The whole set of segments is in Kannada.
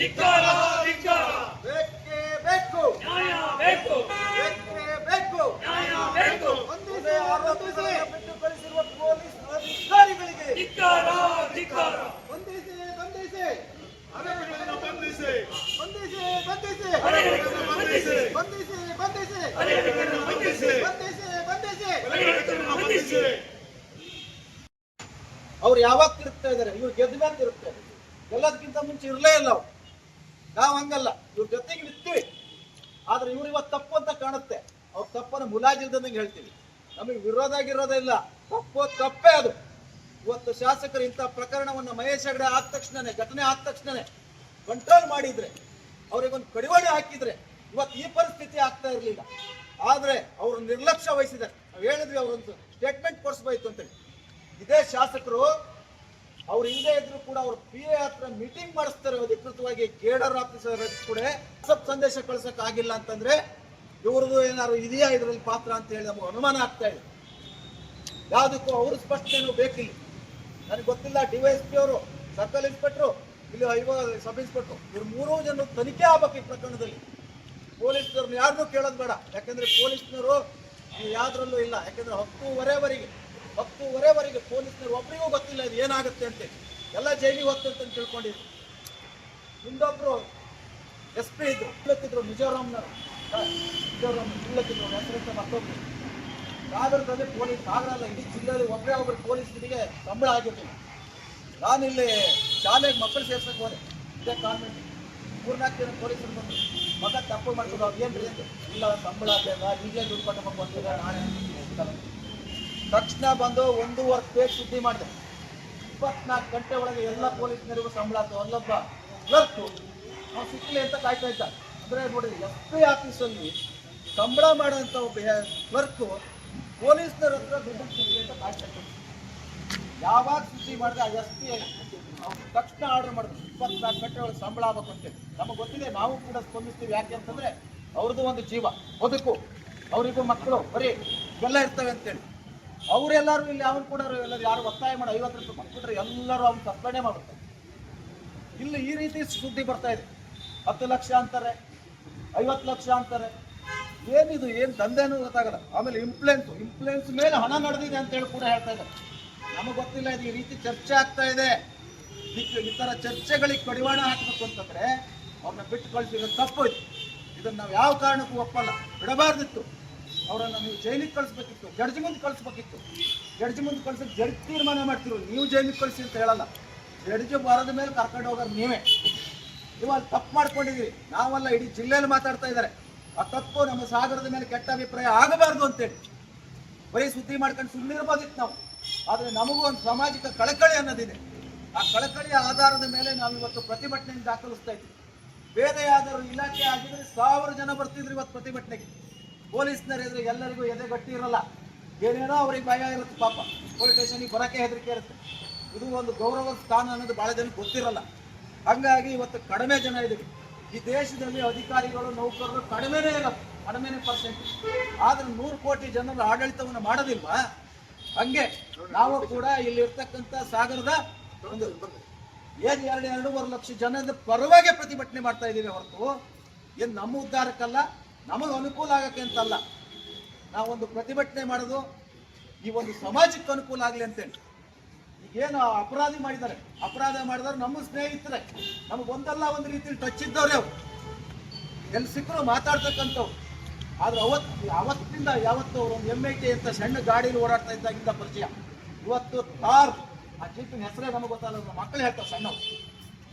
ಧಿಕ್ಕಾರ ಧಿಕ್ಕಾರ. ಬೇಕೇ ಬೇಕು ನ್ಯಾಯ ಬೇಕು. ಬೇಕೇ ಬೇಕು ನ್ಯಾಯ ಬೇಕು. ಬಂಧಿಸಿ ಆರೋಪಿಗಳನ್ನು ಬಿಟ್ಟು ಕಳಿಸಿರುವ ಪೊಲೀಸ್ ಅಧಿಕಾರಿಗಳಿಗೆ. ಧಿಕ್ಕಾರ ಧಿಕ್ಕಾರ. ಬಂಧಿಸಿ ಬಂಧಿಸಿ. ಆರೋಪಿಗಳನ್ನು ಬಂಧಿಸಿ. ಬಂಧಿಸಿ ಬಂಧಿಸಿ. ಕೊಲೆಗಡಕರನ್ನು ಬಂಧಿಸಿ. ಬಂಧಿಸಿ ಬಂಧಿಸಿ. ಕೊಲೆಗಡಕರನ್ನು ಬಂಧಿಸಿ. ಬಂಧಿಸಿ ಬಂಧಿಸಿ. ಕೊಲೆಗಡಕರನ್ನು ಬಂಧಿಸಿ. ಅವ್ರು ಯಾವಾಗ ತಿರುಗ್ತಾ ಇದಾರೆ ಇವ್ರು ಗೆದ್ದ ಮೇಲೆ ತಿರುಗ್ತಾರೆ ಎಲ್ಲದಕ್ಕಿಂತ ಮುಂಚೆ ಇರಲೇ ಇಲ್ಲ ಅವ್ರು. ನಾವು ಹಂಗಲ್ಲ. ಇವ್ರ ಜೊತೆಗೆ ನಿಂತೀವಿ ಆದ್ರೆ ಇವ್ರು ಇವತ್ತು ತಪ್ಪು ಅಂತ ಕಾಣುತ್ತೆ. ಅವ್ರ ತಪ್ಪನ್ನು ಮುಲಾಜಿಲ್ದಂಗೆ ಹೇಳ್ತೀವಿ. ನಮಗೆ ವಿರೋಧ ಆಗಿರೋದಿಲ್ಲ ತಪ್ಪು ತಪ್ಪೇ ಅದು. ಇವತ್ತು ಶಾಸಕರು ಇಂಥ ಪ್ರಕರಣವನ್ನು ಮಹೇಶ್ ಹೆಗಡೆ ಆದ ತಕ್ಷಣನೇ, ಘಟನೆ ಆದ ತಕ್ಷಣನೇ ಕಂಟ್ರೋಲ್ ಮಾಡಿದ್ರೆ, ಅವರಿಗೊಂದು ಕಡಿವಾಣ ಹಾಕಿದ್ರೆ ಇವತ್ತು ಈ ಪರಿಸ್ಥಿತಿ ಆಗ್ತಾ ಇರಲಿಲ್ಲ. ಆದರೆ ಅವರು ನಿರ್ಲಕ್ಷ್ಯ ವಹಿಸಿದ್ದಾರೆ. ನಾವು ಹೇಳಿದ್ವಿ ಅವರೊಂದು ಸ್ಟೇಟ್ಮೆಂಟ್ ಕೊಡಿಸ್ಬೇಕು ಅಂತೇಳಿ. ಇದೇ ಶಾಸಕರು ಅವ್ರು ಹಿಂದೆ ಇದ್ರು ಕೂಡ ಅವ್ರ ಪಿ ಎ ಹತ್ರ ಮೀಟಿಂಗ್ ಮಾಡಿಸ್ತಾರೆ. ಅಧಿಕೃತವಾಗಿ ಕೇಡರ್ ಆಫೀಸರ್ ಕೂಡ ವಾಟ್ಸಪ್ ಸಂದೇಶ ಕಳ್ಸಕ್ ಆಗಿಲ್ಲ ಅಂತಂದ್ರೆ ಇವ್ರದ್ದು ಏನಾದ್ರು ಇದೆಯಾ? ಇದ್ರಲ್ಲಿ ಪಾತ್ರ ಅಂತ ಹೇಳಿ ನಮಗೆ ಅನುಮಾನ ಆಗ್ತಾ ಇದೆ. ಯಾವುದಕ್ಕೂ ಅವ್ರ ಸ್ಪಷ್ಟನೆನೂ ಬೇಕಿಲ್ಲ. ನನಗೆ ಗೊತ್ತಿಲ್ಲ ಡಿವೈಎಸ್ಪಿ ಅವರು, ಸರ್ಕಲ್ ಇನ್ಸ್ಪೆಕ್ಟ್ರು, ಇಲ್ಲಿ ಐವ ಸಬ್ ಇನ್ಸ್ಪೆಕ್ಟ್ರು, ಇವ್ರು ಮೂರು ಜನ ತನಿಖೆ ಆಗ್ಬೇಕು ಈ ಪ್ರಕರಣದಲ್ಲಿ. ಪೊಲೀಸ್ನವ್ರನ್ನ ಯಾರನ್ನೂ ಕೇಳೋದು ಬೇಡ. ಯಾಕಂದ್ರೆ ಪೊಲೀಸ್ನವರು ಯಾವ್ದ್ರಲ್ಲೂ ಇಲ್ಲ. ಯಾಕಂದ್ರೆ ಹತ್ತೂವರೆವರೆಗೆ ಹತ್ತೂವರೆವರೆಗೆ ಪೊಲೀಸ್ನವ್ರು ಒಬ್ಬರಿಗೂ ಗೊತ್ತಿಲ್ಲ ಇದು ಏನಾಗುತ್ತೆ ಅಂತ. ಎಲ್ಲ ಜೈಲಿಗೆ ಅಂತ ತಿಳ್ಕೊಂಡಿದ್ರು. ಇನ್ನೊಬ್ರು ಎಸ್ ಪಿ ಇದ್ರು ಇಲ್ಲತ್ತಿದ್ರು ಮಿಜೋರಾಂನವರು ಮಿಜೋರಾಂ ಇಲ್ಲತ್ತಿದ್ರು ಹೆಸರು ಮತ್ತೊಬ್ರು. ಸಾಗರದಲ್ಲಿ ಪೊಲೀಸ್, ಸಾಗರ ಅಲ್ಲ, ಇಡೀ ಜಿಲ್ಲೆಯಲ್ಲಿ ಒಬ್ಬರೇ ಒಬ್ಬರು ಪೊಲೀಸರಿಗೆ ಸಂಬಳ ಆಗಿರ್ತೀನಿ ನಾನಿಲ್ಲಿ ಶಾಲೆಗೆ ಮಕ್ಕಳು ಸೇರ್ಸಕ್ಕೆ ಹೋದೆ. ಇದೇ ಕಾನ್ವೆಂಟ್ ಮೂರ್ನಾಲ್ಕು ಜನ ಪೊಲೀಸರು ಬಂದರು. ಮಗ ತಪ್ಪು ಮಾಡ್ಕೊಂಡು, ಅವ್ರು ಏನು ಇಲ್ಲ ಸಂಬಳ ಬೇಗ ಈಗಲೇ ದುಡ್ಡು ಅಂತಿದೆ ನಾಳೆ ಅಂತಾರೆ. ತಕ್ಷಣ ಬಂದು ಒಂದೂವರೆ ಪೇಜ್ ಸುದ್ದಿ ಮಾಡಿದೆ. ಇಪ್ಪತ್ನಾಲ್ಕು ಗಂಟೆ ಒಳಗೆ ಎಲ್ಲ ಪೊಲೀಸ್ನರಿಗೂ ಸಂಬಳ ಆಯ್ತು ಅಲ್ಲೊಬ್ಬ ಕ್ಲರ್ಕು ಅವ್ನು ಸಿಕ್ಕಲಿ ಅಂತ ಕಾಯ್ತಾ ಇದ್ದ. ಅಂದರೆ ನೋಡಿ ಎಸ್ ಪಿ ಆಫೀಸಲ್ಲಿ ಸಂಬಳ ಮಾಡೋಂಥ ಒಬ್ಬ ಕ್ಲರ್ಕು ಪೊಲೀಸ್ನವ್ರ ಹತ್ರ ದುಡ್ಡು ಸಿಗಲಿ ಅಂತ ಕಾಯ್ತಾ ಇದ್ದ. ಯಾವಾಗ ಸುದ್ದಿ ಮಾಡಿದೆ, ಆ ಎಸ್ ಪಿ ಅವ್ರು ತಕ್ಷಣ ಆರ್ಡರ್ ಮಾಡಿದ್ರು. ಇಪ್ಪತ್ನಾಲ್ಕು ಗಂಟೆ ಒಳಗೆ ಸಂಬಳ ಆಗಬೇಕು ಅಂತೇಳಿ ನಮಗೆ ಗೊತ್ತಿದೆ, ನಾವು ಕೂಡ ಸ್ಪಂದಿಸ್ತೀವಿ. ಯಾಕೆ ಅಂತಂದ್ರೆ, ಅವ್ರದ್ದು ಒಂದು ಜೀವ. ಬದುಕು. ಅವರಿಗೂ ಮಕ್ಕಳು, ಬರೀ ಇವೆಲ್ಲ ಇರ್ತವೆ ಅಂತೇಳಿ ಅವರೆಲ್ಲರೂ ಇಲ್ಲಿ ಅವನು ಕೂಡ ಎಲ್ಲರೂ ಯಾರು ಒತ್ತಾಯ ಮಾಡಿ ಐವತ್ತು ರೂಪಾಯಿ ಕೊಟ್ಬಿಟ್ರೆ ಎಲ್ಲರೂ ಅವ್ನು ತಪ್ಪಣೆ ಮಾಡುತ್ತೆ. ಇಲ್ಲಿ ಈ ರೀತಿ ಸುದ್ದಿ ಬರ್ತಾ ಇದೆ. ಹತ್ತು ಲಕ್ಷ ಅಂತಾರೆ, ಐವತ್ತು ಲಕ್ಷ ಅಂತಾರೆ. ಏನಿದು, ಏನು ದಂಧೆನೂ ಗೊತ್ತಾಗಲ್ಲ. ಆಮೇಲೆ ಇಂಪ್ಲೆನ್ಸ್ ಇಂಪ್ಲೆನ್ಸ್ ಮೇಲೆ ಹಣ ನಡೆದಿದೆ ಅಂತ ಹೇಳಿ ಕೂಡ ಹೇಳ್ತಾ ಇದ್ದಾರೆ. ನಮಗೆ ಗೊತ್ತಿಲ್ಲ, ಇದು ಈ ರೀತಿ ಚರ್ಚೆ ಆಗ್ತಾ ಇದೆ. ಈ- ಥರ ಚರ್ಚೆಗಳಿಗೆ ಕಡಿವಾಣ ಹಾಕಬೇಕು ಅಂತಂದ್ರೆ, ಅವ್ರನ್ನ ಬಿಟ್ಟು ತಪ್ಪು ಇದು. ಇದನ್ನ ನಾವು ಯಾವ ಕಾರಣಕ್ಕೂ ಒಪ್ಪಲ್ಲ. ಬಿಡಬಾರ್ದಿತ್ತು. ಅವರನ್ನು ನೀವು ಜೈಲಿಗೆ ಕಳಿಸ್ಬೇಕಿತ್ತು ಜಡ್ಜ್ ಮುಂದೆ ಕಳಿಸ್ಬೇಕಿತ್ತು. ಜಡ್ಜ್ ಮುಂದೆ ಕಳ್ಸಕ್ಕೆ ಜಡ್ಜ್ ತೀರ್ಮಾನ ಮಾಡ್ತಿರು ನೀವು ಜೈಲಿಗೆ ಕಳಿಸಿ ಅಂತ ಹೇಳಲ್ಲ. ಜಡ್ಜ್ ಬಾರದ ಮೇಲೆ ಕರ್ಕೊಂಡು ಹೋಗೋರು ನೀವೇ. ನೀವು ಅಲ್ಲಿ ತಪ್ಪು ಮಾಡ್ಕೊಂಡಿದ್ದೀರಿ. ನಾವಲ್ಲ ಇಡೀ ಜಿಲ್ಲೆಯಲ್ಲಿ ಮಾತಾಡ್ತಾ ಇದ್ದಾರೆ. ಆ ತಪ್ಪು ನಮ್ಮ ಸಾಗರದ ಮೇಲೆ ಕೆಟ್ಟ ಅಭಿಪ್ರಾಯ ಆಗಬಾರ್ದು ಅಂತೇಳಿ. ಬರೀ ಸುದ್ದಿ ಮಾಡ್ಕೊಂಡು ಸುಮ್ಮನಿರ್ಬೋದಿತ್ತು ನಾವು. ಆದರೆ ನಮಗೂ ಒಂದು ಸಾಮಾಜಿಕ ಕಳಕಳಿ ಅನ್ನೋದಿದೆ. ಆ ಕಳಕಳಿಯ ಆಧಾರದ ಮೇಲೆ ನಾವು ಇವತ್ತು ಪ್ರತಿಭಟನೆಯನ್ನು ದಾಖಲಿಸ್ತಾ ಇದ್ದೀವಿ. ಬೇರೆ ಯಾವ್ದಾದ್ರು ಇಲಾಖೆ ಆಗಿದ್ರೆ ಸಾವಿರ ಜನ ಬರ್ತಿದ್ರು ಇವತ್ತು ಪ್ರತಿಭಟನೆಗೆ. ಪೊಲೀಸ್ನರ ಎದುರು ಎಲ್ಲರಿಗೂ ಎದೆ ಗಟ್ಟಿ ಇರಲ್ಲ. ಏನೇನೋ ಅವ್ರಿಗೆ ಭಯ ಇರುತ್ತೆ ಪಾಪ. ಪೊಲೀಸ್ ಸ್ಟೇಷನಿಗೆ ಬರೋಕ್ಕೆ ಹೆದರಿಕೆ ಇರುತ್ತೆ. ಇದು ಒಂದು ಗೌರವ ಸ್ಥಾನ ಅನ್ನೋದು ಭಾಳ ಜನಕ್ಕೆ ಗೊತ್ತಿರಲ್ಲ. ಹಂಗಾಗಿ ಇವತ್ತು ಕಡಿಮೆ ಜನ ಇದ್ದೀವಿ. ಈ ದೇಶದಲ್ಲಿ ಅಧಿಕಾರಿಗಳು, ನೌಕರರು ಕಡಿಮೆನೇ ಇರಲ್ಲ ಕಡಿಮೆನೇ ಪರ್ಸೆಂಟ್ ಆದ್ರೆ ನೂರು ಕೋಟಿ ಜನರ ಆಡಳಿತವನ್ನು ಮಾಡೋದಿಲ್ವಾ? ಹಂಗೆ ನಾವು ಕೂಡ ಇಲ್ಲಿರ್ತಕ್ಕಂಥ ಸಾಗರದ ಒಂದು ಏನ್ ಎರಡು ಎರಡೂವರೆ ಲಕ್ಷ ಜನದ ಪರವಾಗಿ ಪ್ರತಿಭಟನೆ ಮಾಡ್ತಾ ಇದ್ದೀವಿ ಹೊರತು. ಏನು ನಮ್ಮ ಉದ್ಧಾರಕ್ಕಲ್ಲ ನಮಗೆ ಅನುಕೂಲ ಆಗಕ್ಕೆ ಅಂತಲ್ಲ. ನಾವೊಂದು ಪ್ರತಿಭಟನೆ ಮಾಡೋದು, ಈ ಒಂದು ಸಮಾಜಕ್ಕೆ ಅನುಕೂಲ ಆಗಲಿ ಅಂತೇಳಿ. ಈಗೇನು ಅಪರಾಧಿ ಮಾಡಿದ್ದಾರೆ. ಅಪರಾಧ ಮಾಡಿದವರು ನಮ್ಮ ಸ್ನೇಹಿತರೆ. ನಮಗೆ ಒಂದಲ್ಲ ಒಂದು ರೀತಿಯಲ್ಲಿ ಟಚ್ ಇದ್ದವ್ರೆ ಅವ್ರು. ಎಲ್ಲಿ ಸಿಕ್ಕರು ಮಾತಾಡ್ತಕ್ಕಂಥವ್ರು. ಆದ್ರೆ ಅವತ್ತು ಅವತ್ತಿಂದ ಯಾವತ್ತು ಅವರು ಒಂದು ಎಂ ಐ ಟಿ ಅಂತ ಸಣ್ಣ ಗಾಡಿಯಲ್ಲಿ ಓಡಾಡ್ತಾ ಇದ್ದಾಗಿಂದ ಪರಿಚಯ. ಇವತ್ತು ತಾರ್, ಆ ಜೀಪಿನ ಹೆಸರೇ ನಮಗೆ ಗೊತ್ತಲ್ಲ ಮಕ್ಕಳು ಹೇಳ್ತಾರೆ ಸಣ್ಣವ್ರು.